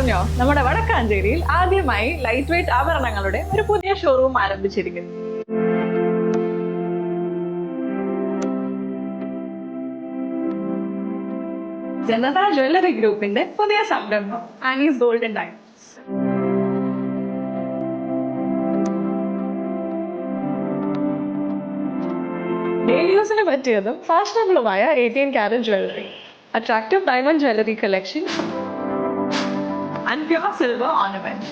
അറിഞ്ഞോ നമ്മുടെ വടക്കാഞ്ചേരിയിൽ ആദ്യമായി ലൈറ്റ് വെയിറ്റ് ആഭരണങ്ങളുടെ ഒരു പുതിയ ഷോറൂം ആരംഭിച്ചിരിക്കുന്നു. ജനതാ ജ്വല്ലറി ഗ്രൂപ്പിന്റെ പുതിയ സംരംഭം ആനീസ് ഗോൾഡൻ ഡയമണ്ട്സ് ഡെയിലി യൂസിന് പറ്റിയതും ഫാഷനബിളുമായ eighteen carat jewellery attractive diamond jewellery collection and pure silver ornaments.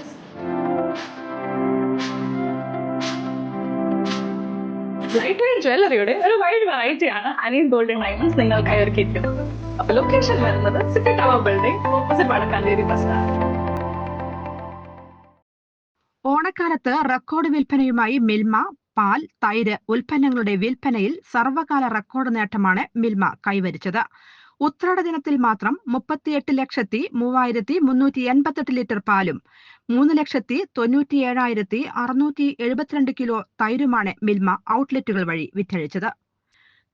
വെയിറ്റ് ജ്വല്ലറിയുടെ ഒരു വൈഡ് വെറൈറ്റിയാണ് അനീസ് ഗോൾഡൻ ഡയമണ്ട്സ് നിങ്ങൾക്കായി ഒരുക്കിയിരിക്കുന്നത്. അപ്പൊ ലൊക്കേഷൻ വരുന്നത് city tower building opposite Vadakkanchery bus stand ഓണക്കാലത്ത് റെക്കോർഡ് വിൽപ്പനയുമായി മിൽമ പാൽ തൈര് ഉൽപ്പന്നങ്ങളുടെ വിൽപ്പനയിൽ സർവകാല റെക്കോർഡ് നേട്ടമാണ് മിൽമ കൈവരിച്ചത്. ഉത്രാട ദിനത്തിൽ മാത്രം മുപ്പത്തിയെട്ട് ലക്ഷത്തി മൂവായിരത്തി മുന്നൂറ്റി എൺപത്തെട്ട് ലിറ്റർ പാലും മൂന്ന് ലക്ഷത്തി തൊണ്ണൂറ്റി ഏഴായിരത്തി അറുന്നൂറ്റി എഴുപത്തിരണ്ട് കിലോ തൈരുമാണ് മിൽമ ഔട്ട്ലെറ്റുകൾ വഴി വിറ്റഴിച്ചത്.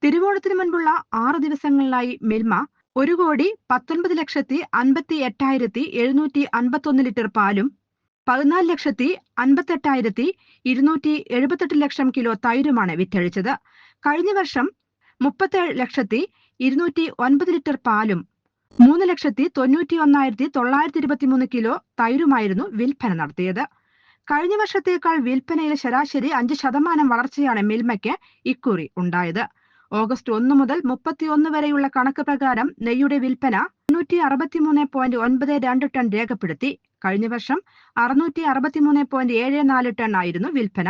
തിരുവോണത്തിന് മുൻപുള്ള ആറ് ദിവസങ്ങളിലായി മിൽമ ഒരു കോടി പത്തൊൻപത് ലക്ഷത്തി അൻപത്തി എട്ടായിരത്തി എഴുന്നൂറ്റി അൻപത്തൊന്ന് ലിറ്റർ പാലും പതിനാല് ലക്ഷത്തി അൻപത്തെട്ടായിരത്തി ഇരുന്നൂറ്റി എഴുപത്തെട്ട് ലക്ഷം കിലോ തൈരുമാണ് വിറ്റഴിച്ചത്. കഴിഞ്ഞ വർഷം മുപ്പത്തേഴ് ലക്ഷത്തി ഇരുന്നൂറ്റി ഒൻപത് ലിറ്റർ പാലും മൂന്ന് ലക്ഷത്തി തൊണ്ണൂറ്റി ഒന്നായിരത്തി തൊള്ളായിരത്തി ഇരുപത്തിമൂന്ന് കിലോ തൈരുമായിരുന്നു വിൽപ്പന നടത്തിയത്. കഴിഞ്ഞ വർഷത്തേക്കാൾ വിൽപ്പനയിൽ ശരാശരി അഞ്ച് ശതമാനം വളർച്ചയാണ് മിൽമയ്ക്ക് ഇക്കുറി ഉണ്ടായത്. ഓഗസ്റ്റ് ഒന്ന് മുതൽ മുപ്പത്തിയൊന്ന് വരെയുള്ള കണക്ക് പ്രകാരം നെയ്യുടെ വിൽപ്പന അറുന്നൂറ്റി അറുപത്തിമൂന്ന് പോയിന്റ് ഒൻപത് രണ്ട് ടൺ രേഖപ്പെടുത്തി. കഴിഞ്ഞ വർഷം അറുന്നൂറ്റി അറുപത്തിമൂന്ന് പോയിന്റ് ഏഴ് നാല് ടൺ ആയിരുന്നു വിൽപ്പന.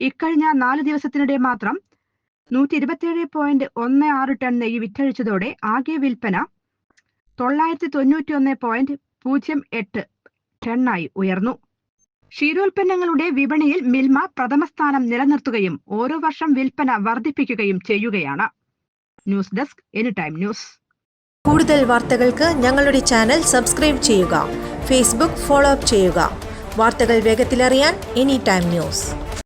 ഇക്കഴിഞ്ഞ നാല് ദിവസത്തിനിടെ മാത്രം നൂറ്റി ഇരുപത്തിയേഴ് പോയിന്റ് ഒന്ന് ആറ് ടൺ നെയ്യ് വിറ്റഴിച്ചതോടെ ആകെ വിൽപ്പന തൊള്ളായിരത്തി തൊണ്ണൂറ്റി ഒന്ന് പോയിന്റ് പൂജ്യം എട്ട് ടണ്ണായി ഉയർന്നു. ക്ഷീരോൽപ്പന്നങ്ങളുടെ വിപണിയിൽ മിൽമ പ്രഥമ സ്ഥാനം നിലനിർത്തുകയും ഓരോ വർഷം വിൽപ്പന വർദ്ധിപ്പിക്കുകയും ചെയ്യുകയാണ്. News desk any time news. കൂടുതൽ വാർത്തകൾക്ക് ഞങ്ങളുടെ ചാനൽ സബ്സ്ക്രൈബ് ചെയ്യുക ഫേസ്ബുക്ക് ഫോളോ അപ്പ് ചെയ്യുക. വാർത്തകൾ വേഗത്തിലറിയാൻ എനി ടൈം ന്യൂസ്.